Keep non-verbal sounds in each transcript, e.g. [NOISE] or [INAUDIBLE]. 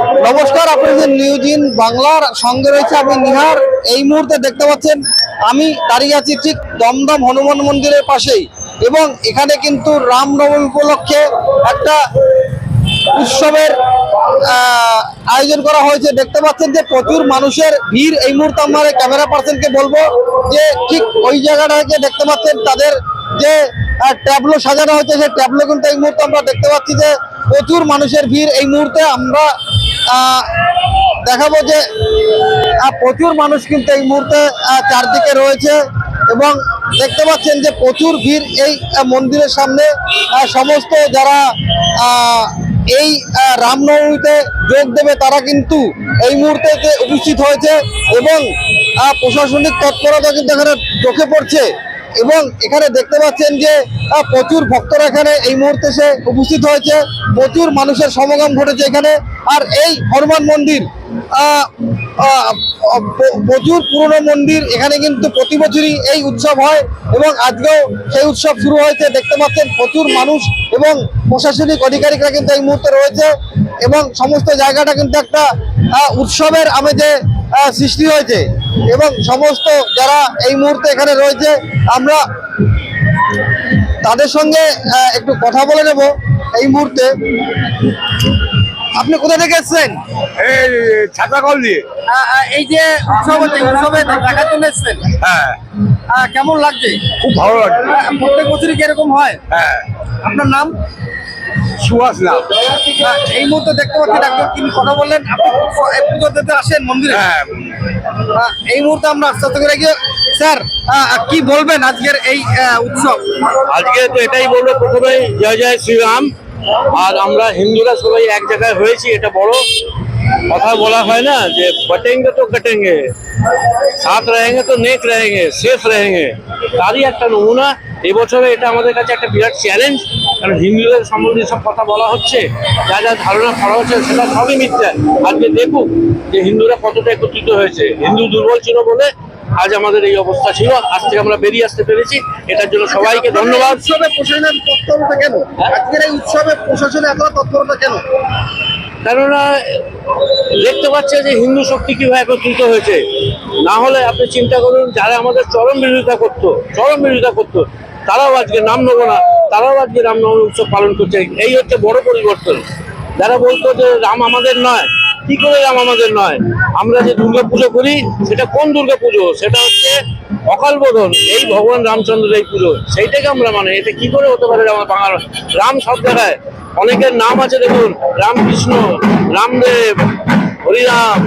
নমস্কার আপনাদের news in বাংলার সঙ্গে রয়েছে আমি নিহার। এই মুহূর্তে দেখতে পাচ্ছেন, আমি দাঁড়িয়ে আছি ঠিক দমদম হনুমান মন্দিরের পাশেই এবং এখানে কিন্তু রামনবমী উপলক্ষে একটা উৎসবের আয়োজন করা হয়েছে। দেখতে পাচ্ছেন যে প্রচুর মানুষের ভিড়। এই মুহূর্তে আমার ক্যামেরা পার্সনকে বলব যে ঠিক ওই জায়গাটাকে দেখতে পাচ্ছেন, তাদের যে ট্যাবলো সাজানো হয়েছে, সেই ট্যাবলো কিন্তু এই মুহূর্তে আমরা দেখতে পাচ্ছি যে প্রচুর মানুষের ভিড় এই মুহূর্তে আমরা দেখাবো যে প্রচুর মানুষ কিন্তু এই মুহূর্তে চারদিকে রয়েছে এবং দেখতে পাচ্ছেন যে প্রচুর ভিড় এই মন্দিরের সামনে। সমস্ত যারা এই রামনবমীতে যোগ দেবে তারা কিন্তু এই মুহূর্তে উপস্থিত হয়েছে এবং প্রশাসনিক তৎপরতা কিন্তু এখানে চোখে পড়ছে। এবং এখানে দেখতে পাচ্ছেন যে প্রচুর ভক্তরা এখানে এই মুহূর্তে সে উপস্থিত হয়েছে। প্রচুর মানুষের সমাগম ঘটেছে এখানে। আর এই হনুমান মন্দির প্রচুর পুরনো মন্দির। এখানে কিন্তু প্রতি বছরই এই উৎসব হয় এবং আজকেও সেই উৎসব শুরু হয়েছে। দেখতে পাচ্ছেন প্রচুর মানুষ এবং প্রশাসনিক আধিকারিকরা কিন্তু এই মুহূর্তে রয়েছে এবং সমস্ত জায়গাটা কিন্তু একটা উৎসবের আমেজে সৃষ্টি হয়েছে। এবং সমস্ত যারা এই মুহূর্তে এখানে রয়েছে আমরা তাদের সঙ্গে একটু কথা বলে নেব এই মুহূর্তে। আপনি কোথা থেকে এসেছেন? এই ছাতা কল দিয়ে এই যে উৎসব হচ্ছে উৎসবে দেখার জন্য এসেছেন? হ্যাঁ। কেমন লাগছে? খুব ভালো লাগছে। প্রত্যেক বছরই কি এরকম হয়? হ্যাঁ। আপনার নাম? এই দেখতে পাচ্ছি ডাক্তার তিনি কথা বললেন? আসেন হ্যাঁ। এই আমরা বলবেন আজকের এই উৎসব? আজকে তো এটাই প্রথমেই জয় জয় শ্রীরাম। আর আমরা হিন্দুরা সবাই এক জায়গায় হয়েছি এটা বড় কথা বলা হয় না যে কটেঙ্গে তো কটেঙ্গে সাথ রহেঙ্গে তো নেক রহেঙ্গে শেষ রহেঙ্গে তারই একটা নমুনা। এবছরে এটা আমাদের কাছে একটা বিরাট চ্যালেঞ্জ কারণ হিন্দুদের সম্বন্ধে সব কথা বলা হচ্ছে যা যা ধারণা করা হচ্ছে সেটা সবই মিথ্যা। আজকে দেখুক যে হিন্দুরা কতটা একত্রিত হয়েছে। হিন্দু দুর্বল ছিল বলে আজ আমাদের এই অবস্থা ছিল আজ থেকে আমরা বেরিয়ে আসতে পেরেছি। এটার জন্য সবাইকে ধন্যবাদ। উৎসবে প্রশাসনের তৎপরতা কেন? আজকের এই উৎসবে প্রশাসনে এত তৎপরতা কেন? কেননা দেখতে পাচ্ছে যে হিন্দু শক্তি কীভাবে একত্রিত হয়েছে। না হলে আপনি চিন্তা করুন যারা আমাদের চরম বিরোধিতা করতো চরম বিরোধিতা করতো তারাও আজকে নাম নেব না, তারাও আজকে রামনবমী উৎসব পালন করছে। এই হচ্ছে বড় পরিবর্তন। যারা বলতো যে রাম আমাদের নয়, কি করে রাম আমাদের নয়? আমরা যে দুর্গা পুজো করি, সেটা কোন দুর্গা পুজো? সেটা হচ্ছে অকাল বোধন এই ভগবান রামচন্দ্রের এই পুজো, সেইটাকে আমরা মানে এটা কি করে হতে পারে আমার বাংলা রাম সব জায়গায়। অনেকের নাম আছে, দেখুন, রামকৃষ্ণ, রামদেব, হরিরাম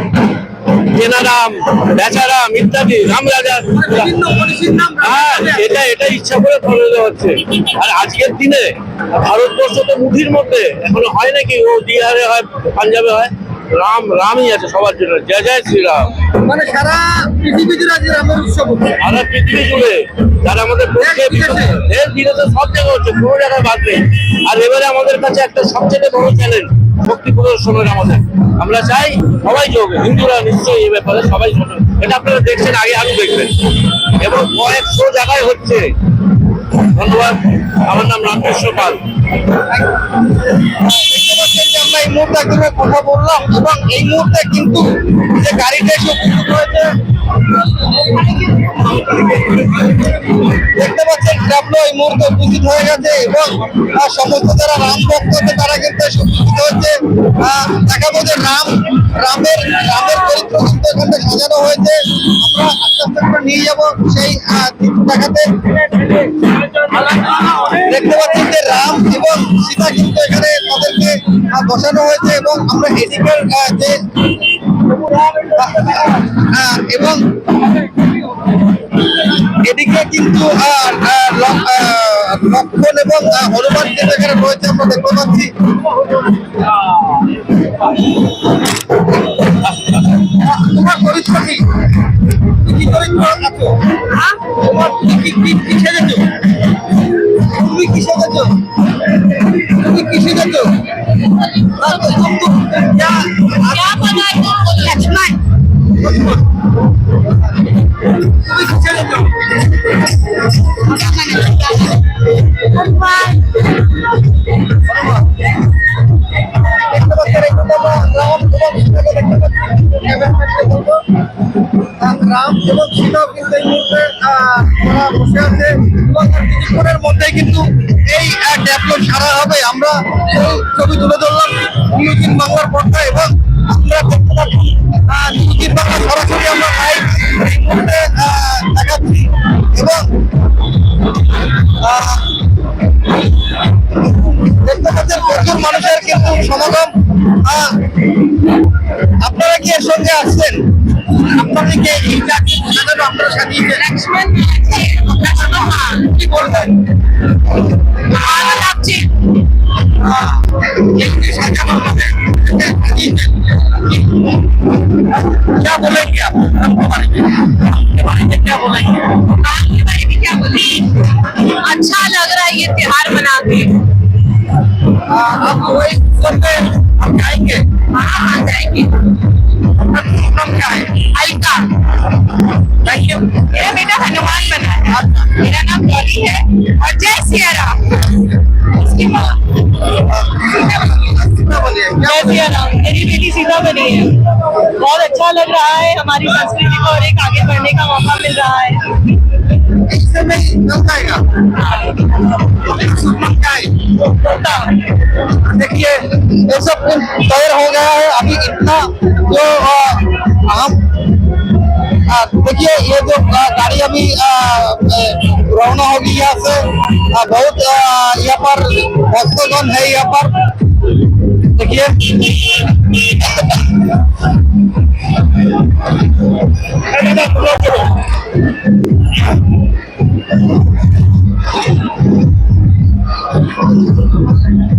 জেনারাম বেচারাম ইত্যাদি রাম রাজা। বিভিন্ন মনীষীর নাম হ্যাঁ এটা এটা ইচ্ছা করে দেওয়া হচ্ছে। আর আজকের দিনে ভারতবর্ষ তো মুঠির মধ্যে। এখনও হয় নাকি? ও বিহারে হয় পাঞ্জাবে হয়। রাম রামই আছে সবার জন্য। জয় জয় শ্রীরাম। মানে সারা পৃথিবী জুড়ে আজকে রামের উৎসব সারা পৃথিবী জুড়ে যারা আমাদের পক্ষে দেশ বিদেশে। দেশ বিদেশে সব জায়গায় হচ্ছে কোনো জায়গায় বাদ নেই। আর এবারে আমাদের কাছে একটা সবচেয়ে বড় চ্যালেঞ্জ শক্তি প্রদর্শনের আমাদের। আমরা চাই সবাই যোগ হিন্দুরা নিশ্চয়ই এই ব্যাপারে সবাই। এটা আপনারা দেখছেন, আগে আরও দেখবেন। এবং কয়েকশো জায়গায় হচ্ছে। ধন্যবাদ। আমার নাম রামকৃষ্ণ পাল। মুহূর্তে একজনের কথা বললাম এবং এই মুহূর্তে কিন্তু যে গাড়িটা এসে উপস্থিত হয়েছে, দেখতে পাচ্ছেন, ট্যাবলো এই মুহূর্তে উপস্থিত হয়ে গেছে এবং সমস্ত যারা রাম ভক্ত আছে, তারা কিন্তু উপস্থিত হয়েছে। দেখাবো যে রাম, রামের রামের চরিত্র কিন্তু এখানে সাজানো হয়েছে। আমরা আস্তে আস্তে নিয়ে যাব সেই দেখাতে। দেখতে পাচ্ছেন যে রাম এবং সীতা কিন্তু এখানে তাদেরকে বসানো হয়েছে এবং আমরা এদিকের যে এবং এদিকে কিন্তু লক্ষণ এবং হনুমান কিন্তু এখানে রয়েছে আমরা দেখতে পাচ্ছি। তোমার চরিত্র কি? কি চরিত্র আছো তোমার কি কি কি সেজেছো রাম এবং সীতাও কিন্তু এই মুহূর্তে ওরা বসে আছে এবং কিছুক্ষণের মধ্যেই কিন্তু এই ডেভেলপ সারা হবে। আমরা এই ছবি তুলে ধরলাম নিউজ ইন বাংলার পর্দায় এবং আমরা দেখতে পাচ্ছি আহ, নিউজ ইন বাংলা সরাসরি আমরা লাইভ এই মুহূর্তে দেখাচ্ছি এবং দেখতে পাচ্ছেন প্রচুর মানুষের কিন্তু সমাগম। আপনারা কি এর সঙ্গে আসছেন? আপনাদেরকে এই চাকরি জন্য আপনারা সাজিয়েছেন लक्ष्मण लक्ष्मण हाँ কি বলবেন हाँ जी আহ, এগুলি সাজানো হবে সাজিয়েছেন। क्या बोलेंगे आप आपके बारे में आपके बारे में क्या बोलेंगे आपके बारे में क्या बोले अच्छा लग रहा है ये त्योहार मना के आह, आप वही उत्सव में आप जाएँगे। हाँ हाँ? जाएँगे नाम क्या अलका मेरा हनुमान बना है मेरा नाम गौरी है और जय सिया राम। उसकी माँ जय सिया राम। मेरी बेटी सीता बनी है। बहुत अच्छा लग रहा है हमारी संस्कृति को और एक आगे बढ़ने का मौका मिल रहा है। इससे में चल जाएगा सम्मान क्या है देखिए ये सब कुछ तैयार हो गया है अभी इतना जो हम देखिए ये जो गाड़ी अभी रवाना होगी यहाँ से बहुत यहाँ पर भक्तगण है यहाँ पर देखिए [LAUGHS]